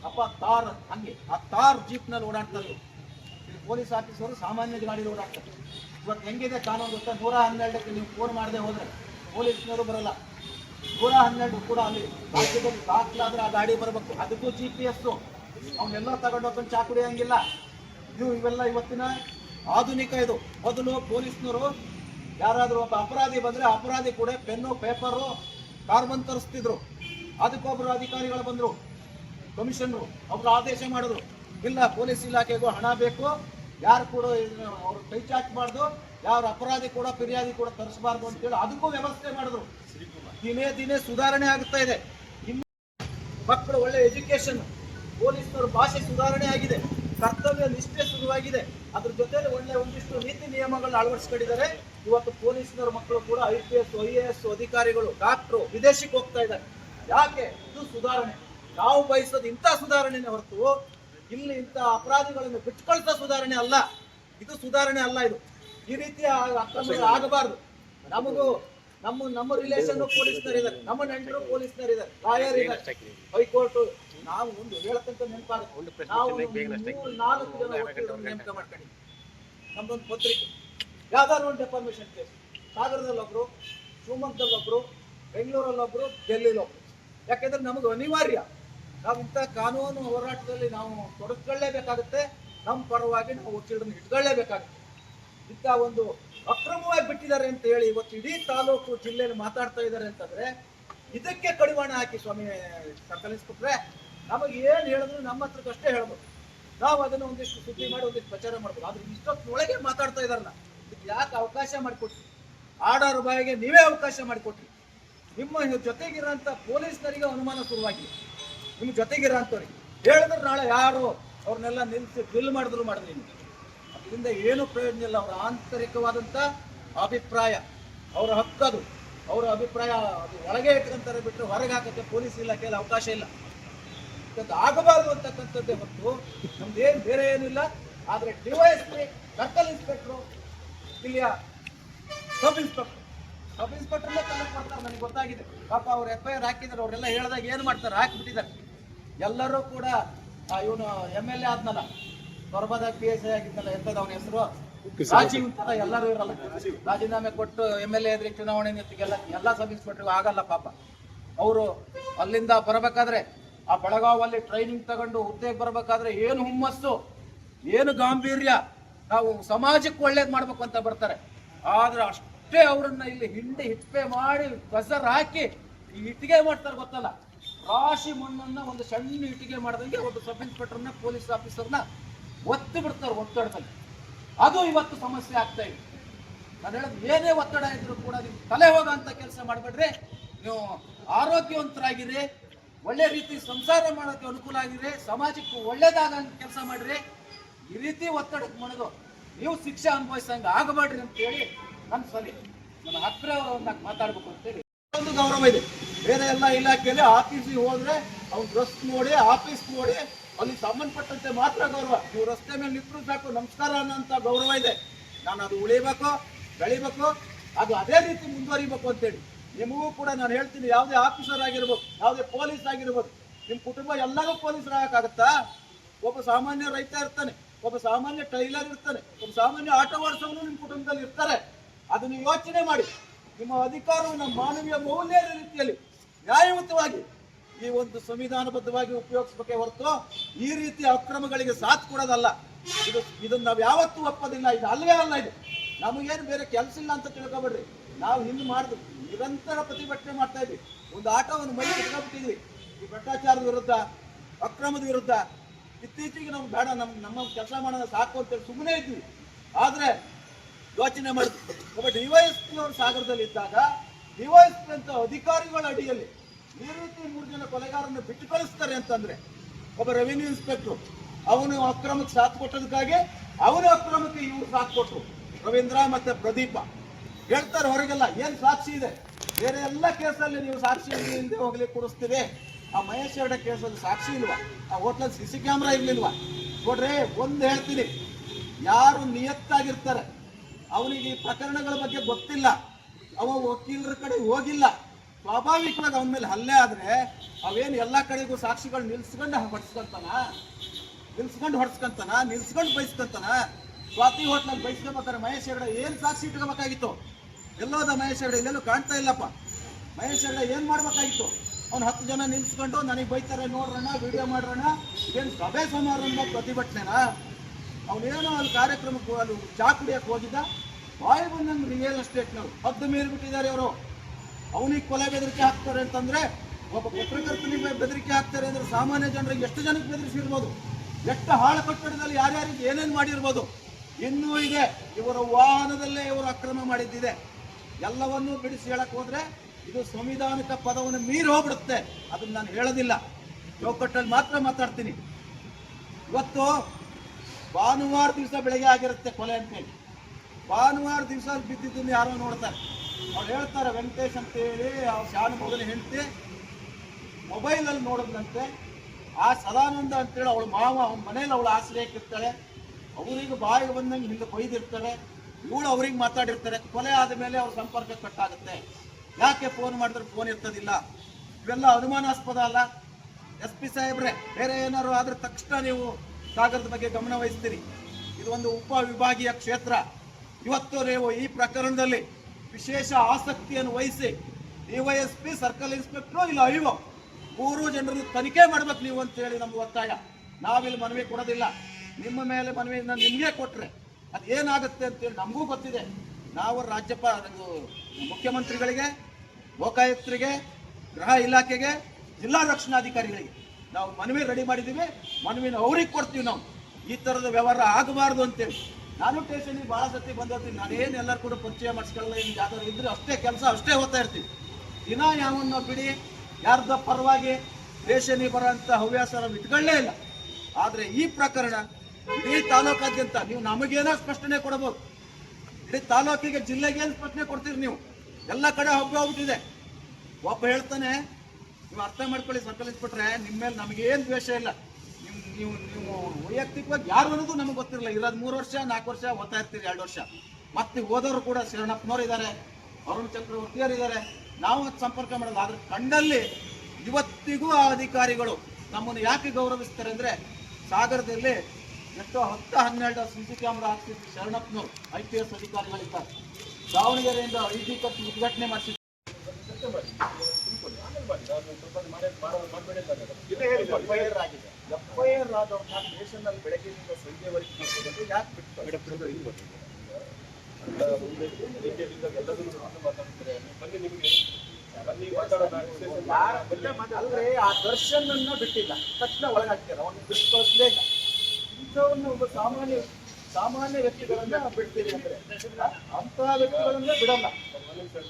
ಅಪ್ಪ ತಾರ್, ಹಂಗೆ. ಆ ತಾರ್ ಜೀಪ್ನಲ್ಲಿ ಓಡಾಡ್ತಾರೆ ಪೊಲೀಸ್ ಆಫೀಸರು ಸಾಮಾನ್ಯ ಗಾಡಿ ರೋಡ್ ಆಗ್ತದೆ ಇವತ್ತು ಹೆಂಗಿದೆ ಕಾನೂನು ಗೊತ್ತಾ? ನೂರ ಹನ್ನೆರಡಕ್ಕೆ ನೀವು ಫೋನ್ ಮಾಡದೆ ಹೋದ್ರೆ ಪೊಲೀಸ್ನವರು ಬರಲ್ಲ. ನೂರ ಹನ್ನೆರಡು ಕೂಡ ಅಲ್ಲಿ ರಾಜ್ಯದಲ್ಲಿ ದಾಖಲಾದ್ರೆ ಆ ಗಾಡಿ ಬರಬೇಕು. ಅದಕ್ಕೂ ಜಿ ಪಿ ಎಸ್ ಅವನ್ನೆಲ್ಲ ತಗೊಂಡು ಹೋಗ್ಕೊಂಡು ಚಾಕುಡಿ ಹಂಗಿಲ್ಲ ಇದು ಇವೆಲ್ಲ ಇವತ್ತಿನ ಆಧುನಿಕ ಇದು. ಮೊದಲು ಪೊಲೀಸ್ನವರು ಯಾರಾದರೂ ಒಬ್ಬ ಅಪರಾಧಿ ಬಂದ್ರೆ ಅಪರಾಧಿ ಕೂಡ ಪೆನ್ನು, ಪೇಪರು, ಕಾರ್ಬನ್ ತರಿಸ್ತಿದ್ರು. ಅದಕ್ಕೊಬ್ಬರು ಅಧಿಕಾರಿಗಳು ಬಂದ್ರು. ಕಮಿಷನರು. ಅವರು ಆದೇಶ ಮಾಡಿದ್ರು. ಇಲ್ಲ, ಪೊಲೀಸ್ ಇಲಾಖೆಗೂ ಹಣ ಬೇಕು. ಯಾರು ಕೂಡ ಅವ್ರು ಕೈ ಚಾಚಬಾರ್ದು ಯಾರು ಅಪರಾಧಿ ಕೂಡ ಫಿರ್ಯಾದಿ ಕೂಡ ತರಿಸಬಾರ್ದು ಅಂತೇಳಿ ಅದಕ್ಕೂ ವ್ಯವಸ್ಥೆ ಮಾಡಿದ್ರು. ದಿನೇ ದಿನೇ ಸುಧಾರಣೆ ಆಗುತ್ತಾ ಇದೆ. ಮಕ್ಕಳು ಒಳ್ಳೆ ಎಜುಕೇಶನ್ ಪೊಲೀಸ್ ಪೊಲೀಸ್ನವ್ರ ಭಾಷೆ ಸುಧಾರಣೆ ಆಗಿದೆ. ಕರ್ತವ್ಯ ನಿಷ್ಠೆ ಶುರುವಾಗಿದೆ. ಅದ್ರ ಜೊತೆಲಿ ಒಳ್ಳೆ ಒಂದಿಷ್ಟು ನೀತಿ ನಿಯಮಗಳನ್ನ ಅಳವಡಿಸ್ಕೊಂಡಿದ್ದಾರೆ. ಇವತ್ತು ಪೊಲೀಸ್ನವ್ರ ಮಕ್ಕಳು ಕೂಡ I P S, I A S ಅಧಿಕಾರಿಗಳು, ಡಾಕ್ಟ್ರು ವಿದೇಶಕ್ಕೆ ಹೋಗ್ತಾ ಇದ್ದಾರೆ. ಯಾಕೆ? ಇದು ಸುಧಾರಣೆ. ನಾವು ಬಯಸೋದು ಇಂಥ ಸುಧಾರಣೆನೇ ಹೊರತು ಇಲ್ಲಿ ಇಂಥ ಅಪರಾಧಿಗಳನ್ನು ಬಿಟ್ಕೊಳ್ತಾ ಸುಧಾರಣೆ ಅಲ್ಲ. ಇದು ಸುಧಾರಣೆ ಅಲ್ಲ ಇದು. ಈ ರೀತಿಯ ಆಗಬಾರದು ಆಗಬಾರ್ದು. ನಮಗೂ ನಮ್ಮ ನಮ್ಮ ರಿಲೇಷನ್ ಪೊಲೀಸ್ನರ್ ಇದ್ದಾರೆ. ನಮ್ಮ ನೆಂಟರು ಪೊಲೀಸ್ನರ್ ಇದ್ದಾರೆ. ಲಾಯರ್ ಇದ್ದಾರೆ. ಹೈಕೋರ್ಟ್ ನಾವು ಒಂದು ಹೇಳಕ್ಕಂತ ನೆನಪಾಗುತ್ತೆ. ನಾವು ನಾಲ್ಕು ಜನ ನೇಮಕ ಮಾಡ್ಕೊಂಡಿದ್ವಿ ನಮ್ದೊಂದು ಪತ್ರಿಕೆ. ಯಾವ್ದಾದ್ರು ಒಂದು ಡೆಫಾರ್ಮೇಶನ್ ಕೇಸ್ ಸಾಗರದಲ್ಲಿ ಒಬ್ರು ಶಿವಮೊಗ್ಗದಲ್ಲಿ ಒಬ್ರು ಬೆಂಗಳೂರಲ್ಲಿ ಒಬ್ರು ಡೆಲ್ಲಿಲಿ ಒಬ್ರು. ಯಾಕೆಂದ್ರೆ ನಮಗೆ ಅನಿವಾರ್ಯ. ನಾವು ಇಂಥ ಕಾನೂನು ಹೋರಾಟದಲ್ಲಿ ನಾವು ತೊಡಗಿಕೊಳ್ಳೇಬೇಕಾಗುತ್ತೆ ನಮ್ಮ ಪರವಾಗಿ ನಾವು ವಕೀಲರನ್ನು ಇಟ್ಕೊಳ್ಳೇಬೇಕಾಗುತ್ತೆ. ಇಂಥ ಒಂದು ಅಕ್ರಮವಾಗಿ ಬಿಟ್ಟಿದ್ದಾರೆ ಅಂತ ಹೇಳಿ ಇವತ್ತು ಇಡೀ ತಾಲೂಕು ಜಿಲ್ಲೆಯಲ್ಲಿ ಮಾತಾಡ್ತಾ ಇದ್ದಾರೆ ಅಂತಂದ್ರೆ, ಇದಕ್ಕೆ ಕಡಿವಾಣ ಹಾಕಿ ಸ್ವಾಮಿ, ಸರ್ಕಲ್ ಇನ್ಸ್ಪೆಕ್ಟ್ರೆ ನಮಗೆ ಏನು ಹೇಳಿದ್ರು ನಮ್ಮ ಹತ್ರಕ್ಕಷ್ಟೇ ಹೇಳ್ಬೋದು. ನಾವು ಅದನ್ನು ಒಂದಿಷ್ಟು ಸುದ್ದಿ ಮಾಡಿ, ಒಂದಿಷ್ಟು ಪ್ರಚಾರ ಮಾಡ್ಬೋದು. ಆದ್ರೆ ಇಷ್ಟೊತ್ತಿನೊಳಗೆ ಮಾತಾಡ್ತಾ ಇದಾರಲ್ಲ ಇದಕ್ಕೆ ಯಾಕೆ ಅವಕಾಶ ಮಾಡಿಕೊಟ್ರಿ? ಆಡೋರ ಬಾಯಿಗೆ ನೀವೇ ಅವಕಾಶ ಮಾಡಿಕೊಟ್ರಿ. ನಿಮ್ಮ ಜೊತೆಗಿರೋಂಥ ಪೊಲೀಸ್ನರಿಗೆ ಅನುಮಾನ ಶುರುವಾಗಿದೆ. ನಿಮ್ಮ ಜೊತೆಗಿರೋಂಥವ್ರಿಗೆ ಹೇಳಿದ್ರೆ ನಾಳೆ ಯಾರು ಅವ್ರನ್ನೆಲ್ಲ ನಿಲ್ಸಿ ಫಿಲ್ ಮಾಡಿದ್ರು ಮಾಡಿದ್ರಿ ನಿಮ್ಗೆ ಅದರಿಂದ ಏನು ಪ್ರಯೋಜನ ಇಲ್ಲ. ಅವರ ಆಂತರಿಕವಾದಂಥ ಅಭಿಪ್ರಾಯ, ಅವರ ಹಕ್ಕದು ಅವರ ಅಭಿಪ್ರಾಯ ಅದು ಒಳಗೆ ಇಟ್ಕೊಂತಾರೆ ಬಿಟ್ಟರೆ ಹೊರಗೆ ಹಾಕಕ್ಕೆ ಪೊಲೀಸ್ ಇಲಾಖೆಯಲ್ಲಿ ಅವಕಾಶ ಇಲ್ಲ. ಅದು ಆಗಬಾರದು ಅಂತಕ್ಕಂಥದ್ದೇ ಹೊತ್ತು ನಮ್ದು ಏನು ಬೇರೆ ಏನಿಲ್ಲ ಆದರೆ ಡಿವೈಎಸ್ಪಿ ಸರ್ಕಲ್ ಇನ್ಸ್ಪೆಕ್ಟ್ರು, ಇಲ್ಲಿಯ ಸಬ್ ಇನ್ಸ್ಪೆಕ್ಟರ್. ಸಬ್ ಇನ್ಸ್ಪೆಕ್ಟ್ರಲ್ಲೇ ತಲೆ ಕೊಡ್ತಾರೆ ನನಗೆ ಗೊತ್ತಾಗಿದೆ. ಪಾಪ ಅವ್ರು ಎಫ್ ಐ ಆರ್ ಅವರೆಲ್ಲ ಹೇಳಿದಾಗ ಏನು ಮಾಡ್ತಾರೆ, ಹಾಕಿಬಿಟ್ಟಿದ್ದಾರೆ. ಎಲ್ಲರೂ ಕೂಡ ಇವನು ಎಂ ಎಲ್ ಎ ಆದ್ನಲ್ಲ ಸೊರಬದ ಪಿ ಎಸ್ ಐ ಆಗಿದ್ದಲ್ಲ ಎಂತದ ಅವನ ಹೆಸರು? ರಾಜೀವ್ ತರ ಎಲ್ಲರೂ ಇರಲ್ಲ. ರಾಜೀನಾಮೆ ಕೊಟ್ಟು ಎಂ ಎಲ್ ಎ ಆದ್ರೆ ಚುನಾವಣೆ ನಿಂತಿಗೆಲ್ಲ ಎಲ್ಲ ಸಬ್ ಇನ್ಸ್ಪೆಕ್ಟರ್ಗೂ ಆಗಲ್ಲ ಪಾಪ. ಅವರು ಅಲ್ಲಿಂದ ಬರಬೇಕಾದ್ರೆ ಆ ಬೆಳಗಾವಲ್ಲಿ ಟ್ರೈನಿಂಗ್ ತಗೊಂಡು ಹುದ್ದೆಗೆ ಬರಬೇಕಾದ್ರೆ ಏನು ಹುಮ್ಮಸ್ಸು ಏನು ಗಾಂಭೀರ್ಯ. ನಾವು ಸಮಾಜಕ್ಕೆ ಒಳ್ಳೇದು ಮಾಡ್ಬೇಕು ಅಂತ ಬರ್ತಾರೆ. ಆದ್ರೆ ಅಷ್ಟೇ ಅವರನ್ನ ಇಲ್ಲಿ ಹಿಂಡಿ ಹಿಪ್ಪೆ ಮಾಡಿ ಬಸರ್ ಹಾಕಿ ಇಟ್ಟಿಗೆ ಮಾಡ್ತಾರೆ ಗೊತ್ತಲ್ಲ. ರಾಶಿ ಮಣ್ಣನ್ನ ಒಂದು ಸಣ್ಣ ಇಟ್ಟಿಗೆ ಮಾಡ್ದಂಗೆ ಒಂದು ಸಬ್ ಇನ್ಸ್ಪೆಕ್ಟರ್ನ ಪೊಲೀಸ್ ಆಫೀಸರ್ನ ಒತ್ತಿ ಬಿಡ್ತಾರೆ ಒತ್ತಡದಲ್ಲಿ. ಅದು ಇವತ್ತು ಸಮಸ್ಯೆ ಆಗ್ತಾ ಇದೆ. ನಾನು ಹೇಳೋದು ಏನೇ ಒತ್ತಡ ಇದ್ರು ಕೂಡ ನೀವು ತಲೆ ಹೋಗೋಂಥ ಕೆಲಸ ಮಾಡಬೇಡ್ರಿ. ನೀವು ಆರೋಗ್ಯವಂತರಾಗಿರಿ, ಒಳ್ಳೆ ರೀತಿ ಸಂಸಾರ ಮಾಡೋಕ್ಕೆ ಅನುಕೂಲ ಆಗಿರಿ, ಸಮಾಜಕ್ಕೂ ಒಳ್ಳೇದಾಗ ಕೆಲಸ ಮಾಡ್ರಿ. ಈ ರೀತಿ ಒತ್ತಡಕ್ಕೆ ಮಣಿದು ನೀವು ಶಿಕ್ಷೆ ಅನುಭವಿಸಂಗೆ ಆಗಬೇಡ್ರಿ ಅಂತೇಳಿ ನನ್ನ ಸಲಹೆ. ನನ್ನ ಹತ್ರ ನಾಲ್ಕು ಮಾತಾಡ್ಬೇಕು ಅಂತೇಳಿ. ಒಂದು ಗೌರವ ಇದೆ. ಬೇರೆ ಎಲ್ಲ ಇಲಾಖೆಯಲ್ಲಿ ಆಫೀಸಿಗೆ ಹೋದ್ರೆ ಅವ್ನು ಡ್ರೆಸ್ ನೋಡಿ ಆಫೀಸ್ ನೋಡಿ, ಅಲ್ಲಿ ಸಂಬಂಧಪಟ್ಟಂತೆ ಮಾತ್ರ ಗೌರವ. ನೀವು ರಸ್ತೆ ಮೇಲೆ ನಿಂತರೂ ಸಾಕು, ನಮಸ್ಕಾರ ಅನ್ನೋಂಥ ಗೌರವ ಇದೆ. ನಾನು ಅದು ಉಳಿಬೇಕು, ಬೆಳಿಬೇಕು, ಅದು ಅದೇ ರೀತಿ ಮುಂದುವರಿಬೇಕು ಅಂತೇಳಿ. ನಿಮಗೂ ಕೂಡ ನಾನು ಹೇಳ್ತೀನಿ, ಯಾವುದೇ ಆಫೀಸರ್ ಆಗಿರ್ಬೋದು, ಯಾವುದೇ ಪೊಲೀಸ್ ಆಗಿರ್ಬೋದು ನಿಮ್ಮ ಕುಟುಂಬ ಎಲ್ಲರೂ ಪೊಲೀಸರು ಆಗಕ್ಕಾಗತ್ತಾ? ಒಬ್ಬ ಸಾಮಾನ್ಯ ರೈತ ಇರ್ತಾನೆ, ಒಬ್ಬ ಸಾಮಾನ್ಯ ಟೈಲರ್ ಇರ್ತಾನೆ, ಒಬ್ಬ ಸಾಮಾನ್ಯ ಆಟೋ ನಿಮ್ಮ ಕುಟುಂಬದಲ್ಲಿ ಇರ್ತಾರೆ. ಅದನ್ನು ಯೋಚನೆ ಮಾಡಿ. ನಿಮ್ಮ ಅಧಿಕಾರವನ್ನು ಮಾನವೀಯ ಮೌಲ್ಯದ ರೀತಿಯಲ್ಲಿ ನ್ಯಾಯಯುತವಾಗಿ ಈ ಒಂದು ಸಂವಿಧಾನಬದ್ಧವಾಗಿ ಉಪಯೋಗಿಸಬೇಕೆ ಹೊರತು ಈ ರೀತಿ ಅಕ್ರಮಗಳಿಗೆ ಸಾಥ್ ಕೊಡೋದಲ್ಲ. ಇದು ಇದನ್ನು ನಾವು ಯಾವತ್ತೂ ಒಪ್ಪೋದಿಲ್ಲ, ಇದು ಅಲ್ಲವೇ ಅಲ್ಲ ಇದು. ನಮಗೇನು ಬೇರೆ ಕೆಲಸ ಇಲ್ಲ ಅಂತ ತಿಳ್ಕೊಬೇಡ್ರಿ. ನಾವು ಹಿಂದೆ ಮಾಡಿದ್ವಿ ನಿರಂತರ ಪ್ರತಿಭಟನೆ ಮಾಡ್ತಾ ಇದ್ವಿ. ಒಂದು ಆಟವನ್ನು ಮೈ ಇಟ್ಕೊಬಿಟ್ಟಿದ್ವಿ ಈ ಭ್ರಷ್ಟಾಚಾರದ ವಿರುದ್ಧ, ಅಕ್ರಮದ ವಿರುದ್ಧ ಇತ್ತೀಚೆಗೆ ನಮ್ಗೆ ಬೇಡ ನಮ್ಮ ನಮ್ಮ ಕೆಲಸ ಮಾಡೋಣ ಸಾಕು ಅಂತೇಳಿ ಸುಮ್ಮನೆ ಇದ್ವಿ. ಆದ್ರೆ ಯೋಚನೆ ಮಾಡಿದ್ರು. ಒಬ್ಬ ಡಿವೈಎಸ್ಪಿ ಅವರು ಸಾಗರದಲ್ಲಿ ಇದ್ದಾಗ, ಡಿವೈಎಸ್ಪಿ ಅಂತ ಅಧಿಕಾರಿಗಳ ಅಡಿಯಲ್ಲಿ ಈ ರೀತಿ ಮೂರು ಜನ ಕೊಲೆಗಾರನ್ನು ಬಿಟ್ಟು ಕಳಿಸ್ತಾರೆ ಅಂತಂದ್ರೆ, ಒಬ್ಬ ರೆವಿನ್ಯೂ ಇನ್ಸ್ಪೆಕ್ಟರ್ ಅವನು ಅಕ್ರಮಕ್ಕೆ ಸಾಥ್ ಕೊಟ್ಟದಕ್ಕಾಗಿ, ಅವನು ಅಕ್ರಮಕ್ಕೆ ಇವ್ರು ಸಾಥ್ ಕೊಟ್ಟರು ರವೀಂದ್ರ ಮತ್ತೆ ಪ್ರದೀಪ. ಹೇಳ್ತಾರೆ ಹೊರಗೆಲ್ಲ, ಏನ್ ಸಾಕ್ಷಿ ಇದೆ? ಬೇರೆ ಎಲ್ಲ ಕೇಸಲ್ಲಿ ನೀವು ಸಾಕ್ಷಿ ಹಿಂದೆ ಹೋಗ್ಲಿಕ್ಕೆ ಕೊಡಿಸ್ತೀರಿ ಆ ಮಹೇಶ್ ಎರಡ ಕೇಸಲ್ಲಿ ಸಾಕ್ಷಿ ಇಲ್ವಾ? ಆ ಹೋಟ್ಲಲ್ಲಿ ಸಿ ಸಿ ಕ್ಯಾಮ್ರಾ ಇರ್ಲಿಲ್ವಾ? ನೋಡ್ರಿ, ಒಂದು ಹೇಳ್ತೀನಿ. ಯಾರು ನಿಯತ್ತಾಗಿರ್ತಾರೆ ಅವನಿಗೆ ಈ ಪ್ರಕರಣಗಳ ಬಗ್ಗೆ ಗೊತ್ತಿಲ್ಲ. ಅವ ವಕೀಲರ ಕಡೆ ಹೋಗಿಲ್ಲ. ಸ್ವಾಭಾವಿಕವಾಗಿ ಅವನ ಮೇಲೆ ಹಲ್ಲೆ ಆದ್ರೆ ಅವೇನು ಎಲ್ಲ ಕಡೆಗೂ ಸಾಕ್ಷಿಗಳು ನಿಲ್ಸ್ಕೊಂಡು ಹೊಡ್ಸ್ಕೊಂತಾನ? ನಿಲ್ಸ್ಕೊಂಡು ಹೊಡ್ಸ್ಕೊಂತಾನ? ನಿಲ್ಸ್ಕೊಂಡು ಬಯಸ್ಕೊಂತಾನ ಸ್ವಾತಿ ಹೋಟ್ಲಲ್ಲಿ ಬೈಸ್ಕೊಬೇಕಾದ್ರೆ ಮಹೇಶ್ ಹೆಗಡೆ ಏನು ಸಾಕ್ಷಿ ಇಟ್ಕೋಬೇಕಾಗಿತ್ತು? ಎಲ್ಲೋದ ಮಹೇಶ್ ಹೆಗಡೆ? ಇಲ್ಲೆಲ್ಲೂ ಕಾಣ್ತಾ ಇಲ್ಲಪ್ಪ. ಮಹೇಶ್ ಹೆಗಡೆ ಏನು ಮಾಡ್ಬೇಕಾಗಿತ್ತು? ಅವ್ನು ಹತ್ತು ಜನ ನಿಲ್ಸ್ಕೊಂಡು, ನನಗೆ ಬೈತಾರೆ ನೋಡ್ರಣ ವಿಡಿಯೋ ಮಾಡ್ರಣ ಏನು ಸಭೆ ಸಮಾರಂಭ ಪ್ರತಿಭಟನೆನಾ? ಅವನೇನೋ ಅಲ್ಲಿ ಕಾರ್ಯಕ್ರಮಕ್ಕೆ ಅಲ್ಲಿ ಚಾ ಕುಡಿಯಕ್ಕೆ ಹೋಗಿದ್ದ. ಬಾಯಿ ಬಂದಂಗೆ ರಿಯಲ್ ಎಸ್ಟೇಟ್ನವ್ರು ಹದ್ದು ಮೀರಿಬಿಟ್ಟಿದ್ದಾರೆ ಅವರು ಅವನಿಗೆ ಕೊಲೆ ಬೆದರಿಕೆ ಹಾಕ್ತಾರೆ ಅಂತಂದ್ರೆ ಒಬ್ಬ ಪತ್ರಕರ್ತನಿಗೆ ಬೆದರಿಕೆ ಹಾಕ್ತಾರೆ ಅಂದ್ರೆ ಸಾಮಾನ್ಯ ಜನರಿಗೆ ಎಷ್ಟು ಜನಕ್ಕೆ ಬೆದರಿಸಿರ್ಬೋದು? ಎಷ್ಟು ಹಾಳು ಕಟ್ಟಡದಲ್ಲಿ ಯಾರ್ಯಾರಿಗೆ ಏನೇನು ಮಾಡಿರ್ಬೋದು? ಇನ್ನೂ ಇದೆ. ಇವರ ವಾಹನದಲ್ಲೇ ಇವರು ಅಕ್ರಮ ಮಾಡಿದ್ದಿದೆ. ಎಲ್ಲವನ್ನೂ ಬಿಡಿಸಿ ಹೇಳಕ್ ಹೋದರೆ ಇದು ಸಂವಿಧಾನಿಕ ಪದವನ್ನು ಮೀರಿ ಹೋಗ್ಬಿಡುತ್ತೆ. ಅದನ್ನು ನಾನು ಹೇಳೋದಿಲ್ಲ. ಚೌಕಟ್ಟಲ್ಲಿ ಮಾತ್ರ ಮಾತಾಡ್ತೀನಿ. ಇವತ್ತು ಭಾನುವಾರ ದಿವಸ ಬೆಳಗ್ಗೆ ಆಗಿರುತ್ತೆ ಕೊಲೆ ಅಂತೇಳಿ ಭಾನುವಾರ ದಿವಸ ಬಿದ್ದಿದ್ದನ್ನು ಯಾರೋ ನೋಡ್ತಾರೆ. ಅವ್ರು ಹೇಳ್ತಾರೆ, ವೆಂಕಟೇಶ್ ಅಂತೇಳಿ ಅವ್ರ ಶಾನು ಮಗನ ಹೆಂಡತಿ ಮೊಬೈಲಲ್ಲಿ ನೋಡಿದ್ರಂತೆ ಆ ಸದಾನಂದ ಅಂತೇಳಿ ಅವಳು ಮಾವ ಅವನ ಮನೇಲಿ ಅವಳು ಆಶ್ರಯಕ್ಕಿರ್ತಾಳೆ ಅವರಿಗೆ ಬಾಯಿಗೆ ಬಂದಂಗೆ ಹಿಂದೆ ಕೊಯ್ದಿರ್ತಾರೆ. ಇವಳು ಅವ್ರಿಗೆ ಮಾತಾಡಿರ್ತಾರೆ. ಕೊಲೆ ಆದ ಮೇಲೆ ಅವ್ರ ಸಂಪರ್ಕ ಕಟ್ಟಾಗುತ್ತೆ ಯಾಕೆ ಫೋನ್ ಮಾಡಿದ್ರೆ ಫೋನ್ ಇರ್ತದಿಲ್ಲ ಇವೆಲ್ಲ ಅನುಮಾನಾಸ್ಪದ ಅಲ್ಲ. ಎಸ್ ಪಿ ಸಾಹೇಬ್ರೆ, ಬೇರೆ ಏನಾದ್ರು ಆದ್ರೆ ತಕ್ಷಣ ನೀವು ಸಾಗರದ ಬಗ್ಗೆ ಗಮನ ವಹಿಸ್ತೀರಿ. ಇದು ಒಂದು ಉಪ ವಿಭಾಗೀಯ ಕ್ಷೇತ್ರ. ಇವತ್ತು ನೀವು ಈ ಪ್ರಕರಣದಲ್ಲಿ ವಿಶೇಷ ಆಸಕ್ತಿಯನ್ನು ವಹಿಸಿ ಡಿವೈಎಸ್ಪಿ, ಸರ್ಕಲ್ ಇನ್ಸ್ಪೆಕ್ಟರ್, ಇಲ್ಲ ಐವೋ ಮೂರು ಜನರು ತನಿಖೆ ಮಾಡ್ಬೇಕು ನೀವು ಅಂತ ಹೇಳಿ ನಮ್ಗೆ ಒತ್ತಾಯ. ನಾವಿಲ್ಲಿ ಮನವಿ ಕೊಡೋದಿಲ್ಲ. ನಿಮ್ಮ ಮೇಲೆ ಮನವಿಯನ್ನು ನಿಮಗೆ ಕೊಟ್ಟರೆ ಅದು ಏನಾಗುತ್ತೆ ಅಂತೇಳಿ ನಮಗೂ ಗೊತ್ತಿದೆ. ನಾವು ರಾಜ್ಯಪಾಲ ಮುಖ್ಯಮಂತ್ರಿಗಳಿಗೆ, ಲೋಕಾಯುಕ್ತರಿಗೆ, ಗೃಹ ಇಲಾಖೆಗೆ, ಜಿಲ್ಲಾ ರಕ್ಷಣಾಧಿಕಾರಿಗಳಿಗೆ ನಾವು ಮನವಿ ರೆಡಿ ಮಾಡಿದ್ದೀವಿ, ಮನವಿನ ಅವ್ರಿಗೆ ಕೊಡ್ತೀವಿ ನಾವು. ಈ ಥರದ ವ್ಯವಹಾರ ಆಗಬಾರ್ದು ಅಂತೇಳಿ. ನಾನು ಟೇಷನಿಗೆ ಭಾಳ ಸತಿ ಬಂದಿರ್ತೀನಿ. ನಾನೇನು ಎಲ್ಲರೂ ಕೂಡ ಪರಿಚಯ ಮಾಡಿಸ್ಕೊಳ್ಳಲ್ಲ, ಏನು ಯಾವ್ದಾದ್ರು ಇದ್ರೆ ಅಷ್ಟೇ ಕೆಲಸ, ಅಷ್ಟೇ ಹೋಗ್ತಾ ಇರ್ತೀವಿ ದಿನ ಯಾವನ್ನ ಬಿಡಿ, ಯಾರ್ದ ಪರವಾಗಿ ಟೇಷನ್ ಬರೋಂಥ ಹವ್ಯಾಸ ನಾವು ಇಟ್ಕೊಳ್ಳೇ ಇಲ್ಲ. ಆದರೆ ಈ ಪ್ರಕರಣ ಇಡೀ ತಾಲೂಕಾದ್ಯಂತ ನೀವು ನಮಗೇನೋ ಸ್ಪಷ್ಟನೆ ಕೊಡಬಹುದು ಇಡೀ ತಾಲೂಕಿಗೆ ಜಿಲ್ಲೆಗೆ ಏನು ಸ್ಪಷ್ಟನೆ ಕೊಡ್ತೀರಿ ನೀವು? ಎಲ್ಲ ಕಡೆ ಹಬ್ಬ ಹೋಗ್ಬಿಟ್ಟಿದೆ ಒಬ್ಬ ಹೇಳ್ತಾನೆ ನೀವು ಅರ್ಥ ಮಾಡ್ಕೊಳ್ಳಿ ಸರ್ಕಲ್ ಇನ್ಸ್ಪೆಕ್ಟ್ರೆ ನಿಮ್ಮ ಮೇಲೆ ನಮಗೇನು ದ್ವೇಷ ಇಲ್ಲ. ನೀವು ನೀವು ನೀವು ವೈಯಕ್ತಿಕವಾಗಿ ಯಾರು ಅನ್ನೋದು ನಮಗೆ ಗೊತ್ತಿರಲ್ಲ. ಇರೋದು ಮೂರು ವರ್ಷ, ನಾಲ್ಕು ವರ್ಷ ಓದ್ತಾ ಇರ್ತೀರಿ, ಎರಡು ವರ್ಷ. ಮತ್ತೆ ಹೋದವರು ಕೂಡ ಶರಣಪ್ಪನವ್ರು ಇದ್ದಾರೆ, ಅರುಣ್ ಚಕ್ರವರ್ತಿಯವರು ಇದ್ದಾರೆ. ನಾವು ಸಂಪರ್ಕ ಮಾಡೋದು. ಆದ್ರೆ ಕಂಡಲ್ಲಿ ಇವತ್ತಿಗೂ ಆ ಅಧಿಕಾರಿಗಳು ನಮ್ಮನ್ನು ಯಾಕೆ ಗೌರವಿಸ್ತಾರೆ ಅಂದ್ರೆ ಸಾಗರದಲ್ಲಿ ಎಷ್ಟೋ ಹತ್ತು ಹನ್ನೆರಡು ಸಿ ಸಿ ಕ್ಯಾಮ್ರಾ ಹಾಕ್ಸಿದ್ರು ಶರಣಪ್ಪನವರು, ಐ ಪಿ ಎಸ್ ಅಧಿಕಾರಿಗಳಿದ್ದಾರೆ. ದಾವಣಗೆರೆಯಿಂದ ಐ ಕಟ್ಟು ಕಟ್ ಉದ್ಘಾಟನೆ ಮಾಡಿಸಿ ಎಫ್ಐಆರ್ ಆಗಿದೆ ಎಫ್ಐಆರ್ ಆದವ್ರನ್ನ ಸ್ಟೇಷನ್ನಲ್ಲಿ ಯಾಕೆ ಬಿಟ್ಟು ಅಲ್ರಿ ಆ ದರ್ಶನ್ ಬಿಟ್ಟಿಲ್ಲ ತಕ್ಷಣ ಒಳಗಾಗ್ತೀರ ಒಂದು ಬಿಟ್ಟು ಕಳಿಸ್ಲೇ ಇಲ್ಲ ಇಂಥವನ್ನ ಒಬ್ಬ ಸಾಮಾನ್ಯ ಸಾಮಾನ್ಯ ವ್ಯಕ್ತಿಗಳನ್ನ ಬಿಡ್ತೀರಿ ಅಂದ್ರೆ ಅಂತ ವ್ಯಕ್ತಿಗಳನ್ನ ಬಿಡಲ್ಲ ಹೇಳಿ ಸರ್.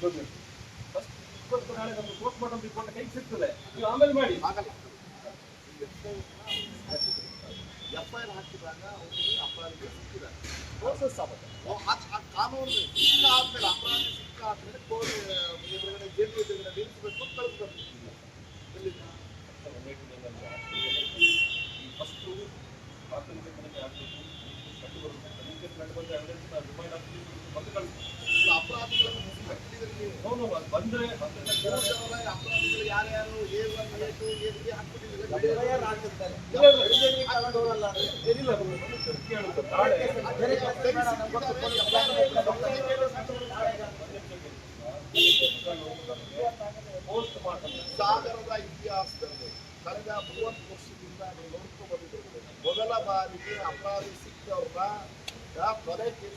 ಒಂದು ಇವತ್ತು ನಾಳೆ ನಮ್ಗೆ post mortem ರಿಪೋರ್ಟ್ ಕೈಗೆ ಸಿಗ್ತದೆ ನೀವು ಆಮೇಲೆ ಮಾಡಿ ಆಗಲ್ಲ ಎಫ್ಐಆರ್ ಹಾಕಿದಾಗ ಅವರಿಗೆ ಅಪರಾಧಿಗೆ ಪ್ರೋಸೆಸ್ ಆಗುತ್ತೆ ಕಾನೂನು ಸಿಕ್ಕ ಆದ್ಮೇಲೆ ಅಪರಾಧ ಶಿಕ್ಷೆ ಆದ್ಮೇಲೆ ಕೋರ್ಟ್ ಎದುರುಗಡೆ ಜೈಲು ನಿಲ್ಲಿಸಬೇಕು ಕಳಿಸ್ಬೇಕು ಫಸ್ಟು ಪ್ರಾಥಮಿಕ ತನಿಖೆ ಆಗಬೇಕು ಕಂಡು ಎವಿಡೆನ್ಸ್ ರಿಮೈಂಡ್ ಮತ್ತೆ ಕಳಿಸ್ತೀವಿ ಅಪರಾಧಿಗಳನ್ನು ನೀವು ಹೌದು ಅದು ಬಂದ್ರೆ ಅಪರಾಧಿಗಳು ಯಾರ್ಯಾರು A one A two A three ಹಾಕ್ಬಿಟ್ಟಿದ್ದಾರೆ. ಇಲ್ಲ, ಏನಿಲ್ಲ ಅದು ಕೇಳುತ್ತೆ ನಾಳೆ ಪೋಸ್ಟ್ ಮಾರ್ಟಮ್ ಸಾಗರದ ಇತಿಹಾಸದಲ್ಲಿ ಕಳೆದ ಮೂವತ್ತು ವರ್ಷದಿಂದ ನೀವು ನೋಡ್ಕೊಂಡು ಬಂದಿದ್ದೀರಿ ಮೊದಲ ಬಾರಿಗೆ ಅಪರಾಧಿ ಸಿಕ್ಕವ್ರನ್ನ ಕೊಲೆ ಕೇಸ್